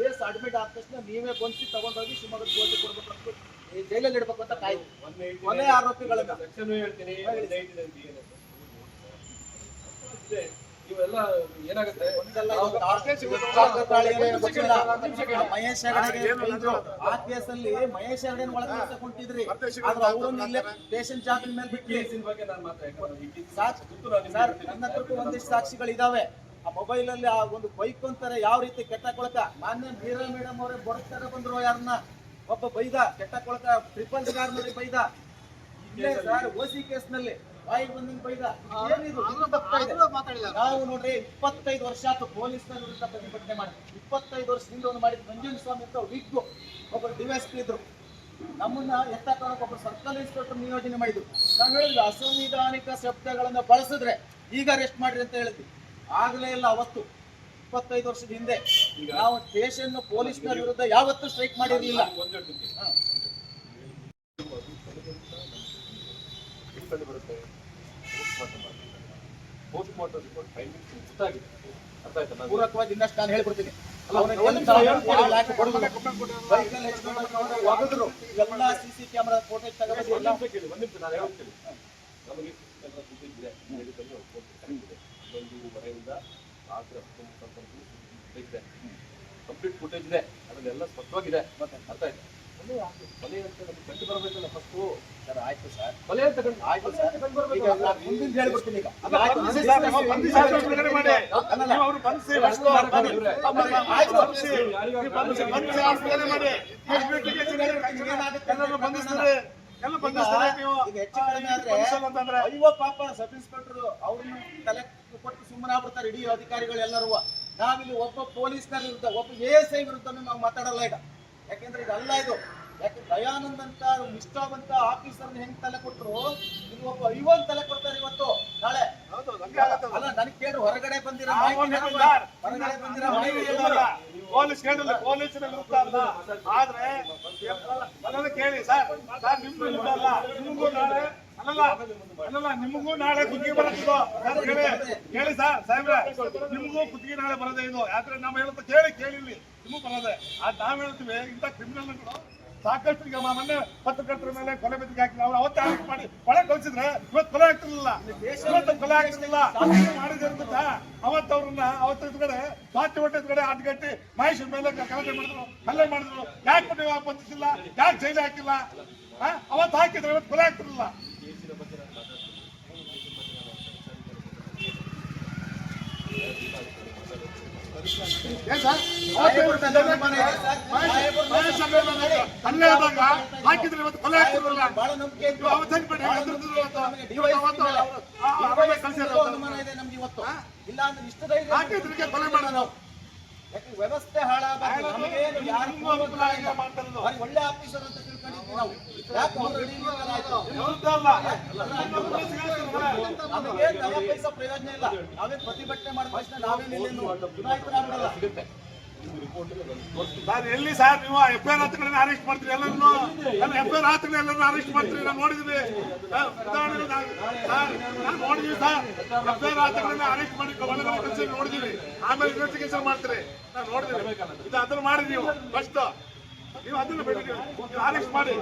ಕೇಸ್ ಅಡ್ಮಿಟ್ ಆದ ತಕ್ಷಣ ನೀವೇ ಬಂದು ತಗೊಂಡೋಗಿ ಶಿವಮೊಗ್ಗ ಕೋರ್ಟ್ ಕೊಡ್ಬೇಕು ಜೈಲಲ್ಲಿ ಇಡ್ಬೇಕು ಅಂತ ಕಾಯ್ದು. ಒಂದೇ ಆರೋಪಿಗಳನ್ನ. ಇವೆಲ್ಲ ಏನಾಗುತ್ತೆ? ನಿಮಿಷ ಕೇಳಿ. ಮಹೇಶ್ ಹೆಗಡೆಗೆ ಬೈದ್ರು. ಆ ಕೇಸಲ್ಲಿ ಮಹೇಶ್ ಹೆಗಡೆನ ಒಳಗೆ ಕೊಟ್ಟಿದ್ರಿ. ಆದ್ರೆ ಅವ್ರನ್ನ ಇಲ್ಲೇ ಸ್ಟೇಷನ್ ಜಾತಿನ ಮೇಲೆ ಬಿಟ್ಟು ಕೇಸಿನ ಬಗ್ಗೆ ನಾನು ಮಾತಾಡ್ತೀನಿ. Case sir. ನನ್ನ ಹತ್ರಕ್ಕೂ ಒಂದಿಷ್ಟು ಸಾಕ್ಷಿಗಳಿದಾವೆ. ಆ ಮೊಬೈಲ್ ಅಲ್ಲಿ ಆ ಒಂದು ಬೈಕ್ ಅಂತಾರೆ ಯಾವ ರೀತಿ ಕೆಟ್ಟ ಕೊಳಕ? ಮಾನ್ಯ ಮೀರಾ ಮೇಡಮ್ ಅವರೇ ಬರ್ತಾರೆ ಬಂದ್ರು ಯಾರನ್ನ? ಒಬ್ಬ ಬೈದ ಕೆಟ್ಟ ಕೊಳಕ ಟ್ರಿಪಲ್ ಕಾರ್ನಲ್ಲಿ ಬೈದ. ಇಲ್ಲೇ ಸರ್ ಓಸಿ ಕೇಸ್ನಲ್ಲಿ ಬಾಯಿ ಬಂದಂಗ್ ಬೈದ. ನಾವು ನೋಡ್ರಿ ಇಪ್ಪತ್ತೈದು ವರ್ಷ ಆಯ್ತು ಪೊಲೀಸರ ವಿರುದ್ಧ ಪ್ರತಿಭಟನೆ ಮಾಡಿ. ಇಪ್ಪತ್ತೈದು ವರ್ಷದಿಂದ ಒಂದು ಮಾಡಿದ ನಂಜುಂಡ ಸ್ವಾಮಿ ಅಂತ ವಿಗ್ ಒಬ್ಬರು ಡಿವೈಸ್ ಇದ್ರು. ನಮ್ಮನ್ನ ಎತ್ತಕೊಳ್ಳೋಕೆ ಒಬ್ಬರು ಸರ್ಕಲ್ ಇನ್ಸ್ಪೆಕ್ಟರ್ ನಿಯೋಜನೆ ಮಾಡಿದ್ರು. ನಾವು ಹೇಳಿದ್ವಿ ಅಸಂವಿಧಾನಿಕ ಶಬ್ದಗಳನ್ನ ಬಳಸಿದ್ರೆ ಈಗ ಅರೆಸ್ಟ್ ಮಾಡ್ರಿ ಅಂತ ಹೇಳಿದ್ವಿ. ಆಗಲೇ ಇಲ್ಲ ಅವತ್ತು. ಇಪ್ಪತ್ತೈದು ವರ್ಷದ ಹಿಂದೆ. ನಾವು ಸ್ಟೇಷನ್ ಪೊಲೀಸ್ನ ವಿರುದ್ಧ ಯಾವತ್ತೂ ಸ್ಟ್ರೈಕ್ ಮಾಡಿರಲಿಲ್ಲ. ಬರುತ್ತೆ. ಪೋಸ್ಟ್ ಮಾರ್ಟಮ್ ರಿಪೋರ್ಟ್ ಫೈಂಡಿಂಗ್ಸ್ ಗೊತ್ತಾಗಿದೆ. ಅರ್ಥ ಆಯ್ತಾ ಪೂರಕವಾಗಿ ಇನ್ನಷ್ಟು ನಾನು ಹೇಳ್ಬಿಡ್ತೀನಿ ಒಗೆದ್ರು. ಇವೆಲ್ಲ ಸಿ ಸಿ ಕ್ಯಾಮ್ರಾ ಫೋಟೋ ತಗೊಂಡು ಒಂದ್ ನಿಮಿಷ ನಾನು ಹೇಳ್ತೀನಿ. ನಮಗೆ ಎಲ್ಲ ಫುಟೇಜ್ ಇದೆ ಮೆಡಿಕಲ್ ಇದೆ ಒಂದು ಮನೆಯಿಂದ ಸಂಪರ್ಕ ಇದೆ ಕಂಪ್ಲೀಟ್ ಫುಟೇಜ್ ಇದೆ ಅದನ್ನೆಲ್ಲ ಸ್ಪಷ್ಟವಾಗಿದೆ ಅರ್ಥ ಆಯ್ತಾ? ಮನೆ ಅಂತ ನಮ್ಗೆ ಕಂಡು ಬರಬೇಕಲ್ಲ ಫಸ್ಟು ಸರ್ ಆಯ್ತು ಸರ್ ಮನೆ ಅಂತ ಕಂಡು ಆಯ್ತು ಸರ್ ಕಂಡು ಮುಂದಿನ ಹೇಳ್ಬಿಡ್ತೀನಿ ಈಗ ಅವ್ರು. ಎಲ್ಲರೂ ಬಂಧಿಸ್ತಾರೆ. ಎಲ್ಲ ಬಂಧಿಸ್ತಾರೆ ನೀವು. ಈಗ ಹೆಚ್ಚು ಕಡಿಮೆ ಆದ್ರೆ ಅಯ್ಯೋ ಪಾಪ ಸಬ್ ಇನ್ಸ್ಪೆಕ್ಟರ್ ಅವ್ರನ್ನ ತಲೆ ಕೊಟ್ಟು ಸುಮ್ಮನೆ ಆಗ್ಬಿಡ್ತಾರೆ ಇಡೀ ಅಧಿಕಾರಿಗಳು ಎಲ್ಲರೂ. ನಾವಿಲ್ಲಿ ಒಬ್ಬ ಪೊಲೀಸ್ನ ವಿರುದ್ಧ ಒಬ್ಬ ಎ ಎಸ್ ಐ ವಿರುದ್ಧ ನಾವು ಮಾತಾಡಲ್ಲ ಈಗ. ಯಾಕೆಂದ್ರೆ ಇದಲ್ಲ ಇದು. ಯಾಕೆ ದಯಾನಂದ್ ಅಂತ ಮಿಸ್ಟಾಬ್ ಅಂತ ಆಫೀಸರ್ ಹೆಂಗ್ ತಲೆ ಕೊಟ್ರು? ಇದು ಒಬ್ಬ ಐವನ್ ತಲೆ ಕೊಡ್ತಾರೆ ಇವತ್ತು ನಾಳೆ. ಅಲ್ಲ ನನಗೆ ಕೇಳಿ ಹೊರಗಡೆ ಬಂದಿರೋ ಹೊರಗಡೆ ಬಂದಿರೋ. ಪೊಲೀಸ್ ಪೊಲೀಸರ ವಿರುದ್ಧ ಅಲ್ಲ. ಆದ್ರೆ ಕೇಳಿ ಸರ್. ಸರ್ ನಿಮ್ ಅಲ್ಲ ನಿಮಗೂ ನಾಳೆ ಅಲ್ಲಲ್ಲ ನಿಮಗೂ ನಾಳೆ ಕುತ್ತಿಗೆ ಬರುತ್ತಿದ್ದು ಸರ್ ಕೇಳಿ? ಸರ್ ಸಾಹೇಬ್ರೆ. ನಿಮಗೂ ಕುತ್ತಿಗೆ ನಾಳೆ ಬರೋದೇ ಇದು. ಯಾಕಂದ್ರೆ ನಾವು ಹೇಳುತ್ತ ಕೇಳಿ ಕೇಳಿಲ್ಲಿ ನಿಮಗೂ ಬರೋದೆ. ಅದ್ ನಾವ್ ಹೇಳ್ತೀವಿ, ಇಂಥ ಕ್ರಿಮಿನಲ್ಗಳು ಸಾಕಷ್ಟು ಈಗ ಮೊನ್ನೆ ಪತ್ರಕರ್ತರ ಮೇಲೆ ಕೊಲೆ ಬೆದರಿಕೆ ಹಾಕಿ ಅವ್ರು ಅವತ್ತೇ ಮಾಡಿ ಕೊಳೆ ಕಳಿಸಿದ್ರೆ ಇವತ್ತು ಕೊಲೆ ಆಗ್ತಿರ್ಲಿಲ್ಲ. ಇವತ್ತು ಕೊಲೆ ಆಗ್ತಿರ್ಲಿಲ್ಲ. ಮಾಡಿದ್ರೆ ಅವತ್ತು ಅವ್ರನ್ನ, ಅವತ್ತು ಎದುರುಗಡೆ ಸ್ವಾತಿ ಹೊಟ್ಟೆ ಎದುರುಗಡೆ ಅಡ್ಗಟ್ಟಿ ಮಹೇಶ್ ಮೇಲೆ ಗಲಾಟೆ ಮಾಡಿದ್ರು, ಹಲ್ಲೆ ಮಾಡಿದ್ರು. ಯಾಕೆ ನೀವು ಬಂಧಿಸಿಲ್ಲ ಯಾಕೆ ಜೈಲು ಹಾಕಿಲ್ಲ? ಅವತ್ತು ಹಾಕಿದ್ರೆ ಇವತ್ತು ಕೊಲೆ ಆಗ್ತಿರ್ಲಿಲ್ಲ ಏನ್ ಸರ್? ಅವತ್ತು ಇವ್ರು ಜೈಲು ಹಾಕಿದ್ರೆ ಮಹೇಶ್- ಮಹೇಶ್ ಅಲ್ಲೇ ಬಂದಾಗ ಹಲ್ಲೆ ಆದಾಗ ಹಾಕಿದ್ರೆ ಇವತ್ತು ಕೊಲೆ ಆಗ್ತಿರ್ಲಿಲ್ಲ ಬಹಳ ನಂಬಿಕೆ ಇತ್ತು. ನೀವು ಅವತ್ತು ಹೆಂಗ್ ಬಿಟ್ಟು ಹೆದರ್ತಿದ್ರು ಇವತ್ತು? ನಮಗೆ DYSP ಅವತ್ತು ಮೇಲೆ ಆ- ಆ- ಅವರೇ ಕಳ್ಸಿರೋದು. DYSP ಅನುಮಾನ ಇದೆ ನಮ್ಗೆ ಇವತ್ತು ಇಲ್ಲ ಅಂದ್ರೆ ಇವತ್ತು ಧೈರ್ಯ ಯಾಕೆ ಇದ್ರಿಗೆ ಕೊಲೆ ಮಾಡೋದು ನಾವು? ಯಾಕೆ ವ್ಯವಸ್ಥೆ ಹಾಳಾಗಬಾರ್ದು ನಮಗೇನು ಯಾರು ಅವ್ರಿಗೆ ಒಳ್ಳೆ ಆಫೀಸರ್ ಅಂತ ತಿಳ್ಕೊಂಡಿದ್ವಿ ನಾವು. ಯಾಕೆ ಪೈಸಾ ಪ್ರಯೋಜನ ಇಲ್ಲ. ನಾವೇನ್ ಪ್ರತಿಭಟನೆ ಮಾಡಿದ ತಕ್ಷಣ ನಾವೇನ್ ಚುನಾಯಿತರಾಗಲ್ಲ ಸರ್ ಎಲ್ಲಿ ಸರ್ ನೀವು ಎಫ್ ಐ ಅರೆಸ್ಟ್ ಮಾಡ್ತೀರಿ? ಎಲ್ಲರನ್ನು ಎಲ್ಲ ಎಫ್ ಆರ್ ಹತ್ತುಗಳು ಎಲ್ಲರನ್ನು ಅರೆಸ್ಟ್ ಮಾಡ್ತೀರಿ? ನಾನು ನೋಡಿದ್ವಿ ಸರ್ ನಾನು ನೋಡಿದ್ವಿ ಸರ್. ಎಫ್ ಹತ್ತುಗಳನ್ನ ಅರೆಸ್ಟ್ ಮಾಡಿ ಕಳಿಸಿ ನೋಡಿದ್ವಿ ಆಮೇಲೆ ಇನ್ವೆಸ್ಟಿಗೇಷನ್ ಮಾಡ್ತೀರಿ. ನಾನು ನೋಡಿದ್ವಿ ಇದು ಅದನ್ನ ಮಾಡಿ ನೀವು. ಫಸ್ಟ್ ನೀವು ಅದನ್ನ ನೀವು. ಅರೆಸ್ಟ್ ಮಾಡಿ.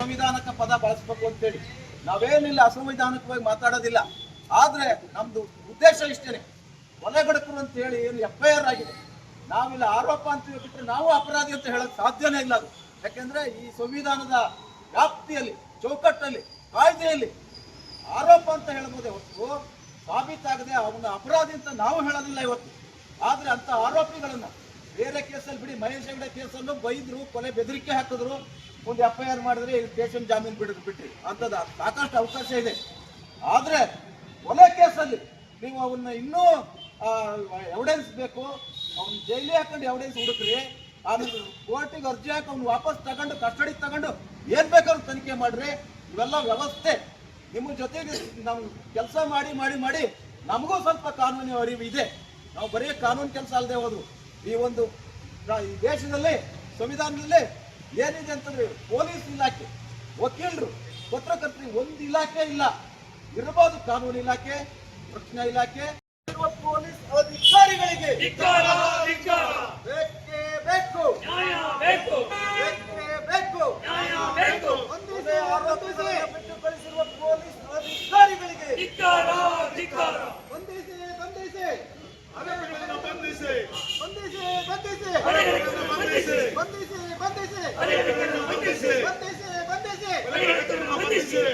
ಸಂವಿಧಾನಕ ಪದ ಬಳಸಬೇಕು ಅಂತೇಳಿ. ನಾವೇನಿಲ್ಲ, ಅಸಂವಿಧಾನಿಕವಾಗಿ ಮಾತಾಡೋದಿಲ್ಲ. ಆದ್ರೆ ನಮ್ದು ಉದ್ದೇಶ ಇಷ್ಟೇನೆ. ಕೊಲೆಗಡಕರು ಅಂತ ಹೇಳಿ ಏನು ಎಫ್ ಆಗಿದೆ. ನಾವಿಲ್ಲ ಆರೋಪ ಅಂತ ಬಿಟ್ಟರೆ ನಾವು ಅಪರಾಧಿ ಅಂತ ಹೇಳಕ್ ಸಾಧ್ಯನೇ ಇಲ್ಲ ಅದು. ಯಾಕೆಂದ್ರೆ ಈ ಸಂವಿಧಾನದ ವ್ಯಾಪ್ತಿಯಲ್ಲಿ, ಚೌಕಟ್ಟಲ್ಲಿ, ಕಾಯ್ದೆಯಲ್ಲಿ ಆರೋಪ ಅಂತ ಹೇಳ್ಬೋದೇ ಹೊತ್ತು ಸಾಬೀತಾಗದೆ ಅವನ ಅಪರಾಧಿ ಅಂತ ನಾವು ಹೇಳೋದಿಲ್ಲ ಇವತ್ತು ಆದ್ರೆ ಅಂತ ಆರೋಪಿಗಳನ್ನ ಬೇರೆ ಕೇಸಲ್ಲಿ ಬಿಡಿ, ಮಹೇಶ್ ಹೆಗಡೆ ಕೇಸಲ್ಲೂ ಬೈದ್ರು, ಕೊಲೆ ಬೆದರಿಕೆ ಹಾಕಿದ್ರು. ಒಂದು ಎಫ್ ಐ ಆರ್ ಮಾಡಿದ್ರೆ ಸ್ಟೇಷನ್ ಜಾಮೀನು ಬಿಡಿದ್ರು ಬಿಟ್ರಿ. ಅಂತದ ಸಾಕಷ್ಟು ಅವಕಾಶ ಇದೆ. ಆದ್ರೆ ಕೊಲೆ ಕೇಸಲ್ಲಿ ನೀವು ಅವನ್ನ ಇನ್ನೂ ಎವಿಡೆನ್ಸ್ ಬೇಕು ಅವ್ನ ಜೈಲಿ ಹಾಕೊಂಡು ಎವಿಡೆನ್ಸ್ ಹುಡುಕ್ರಿ. ಆಮೇಲೆ ಕೋರ್ಟಿಗೆ ಅರ್ಜಿ ಹಾಕಿ ಅವ್ನು ವಾಪಸ್ ತಗೊಂಡು ಕಸ್ಟಡಿ ತಗೊಂಡು ಏನ್ ಬೇಕಾದ್ರೂ ತನಿಖೆ ಮಾಡ್ರಿ. ಇವೆಲ್ಲ ವ್ಯವಸ್ಥೆ. ನಿಮ್ಮ ಜೊತೆಗೆ ನಾವು ಕೆಲಸ ಮಾಡಿ ಮಾಡಿ ಮಾಡಿ ನಮಗೂ ಸ್ವಲ್ಪ ಕಾನೂನು ಅರಿವು ಇದೆ. ನಾವು ಬರೀ ಕಾನೂನು ಕೆಲಸ ಅಲ್ಲದೆ ಹೋದ್ರು. ಈ ಒಂದು ಈ ದೇಶದಲ್ಲಿ, ಸಂವಿಧಾನದಲ್ಲಿ ಏನಿದೆ ಅಂತಂದ್ರೆ ಪೊಲೀಸ್ ಇಲಾಖೆ, ವಕೀಲರು, ಪತ್ರಕರ್ತರಿಗೆ ಒಂದು ಇಲಾಖೆ ಇಲ್ಲ. ಇರಬಹುದು ಕಾನೂನು ಇಲಾಖೆ, ರಕ್ಷಣಾ ಇಲಾಖೆ. ಮಾಡುತ್ತಿರುವ ಪೊಲೀಸ್ ಅಧಿಕಾರಿಗಳಿಗೆ ಬೇಕೇ ಬೇಕು. ಬೇಕೇ. ಬೇಕು ಒಂದೇ ಆರೋಪಿ ಬಿಟ್ಟುಗೊಳಿಸಿರುವ ಪೊಲೀಸ್ ಅಧಿಕಾರಿಗಳಿಗೆ ಬಂಧಿಸಿ ಬಂಧಿಸಿ. ಬಂಧಿಸಿ. ಬಂಧಿಸಿ ಬಂಧಿಸಿ. ಬಂಧಿಸಿ. ಬಂಧಿಸಿ ಬಂಧಿಸಿ. ಬಂಧಿಸಿ. ಬಂಧಿಸಿ.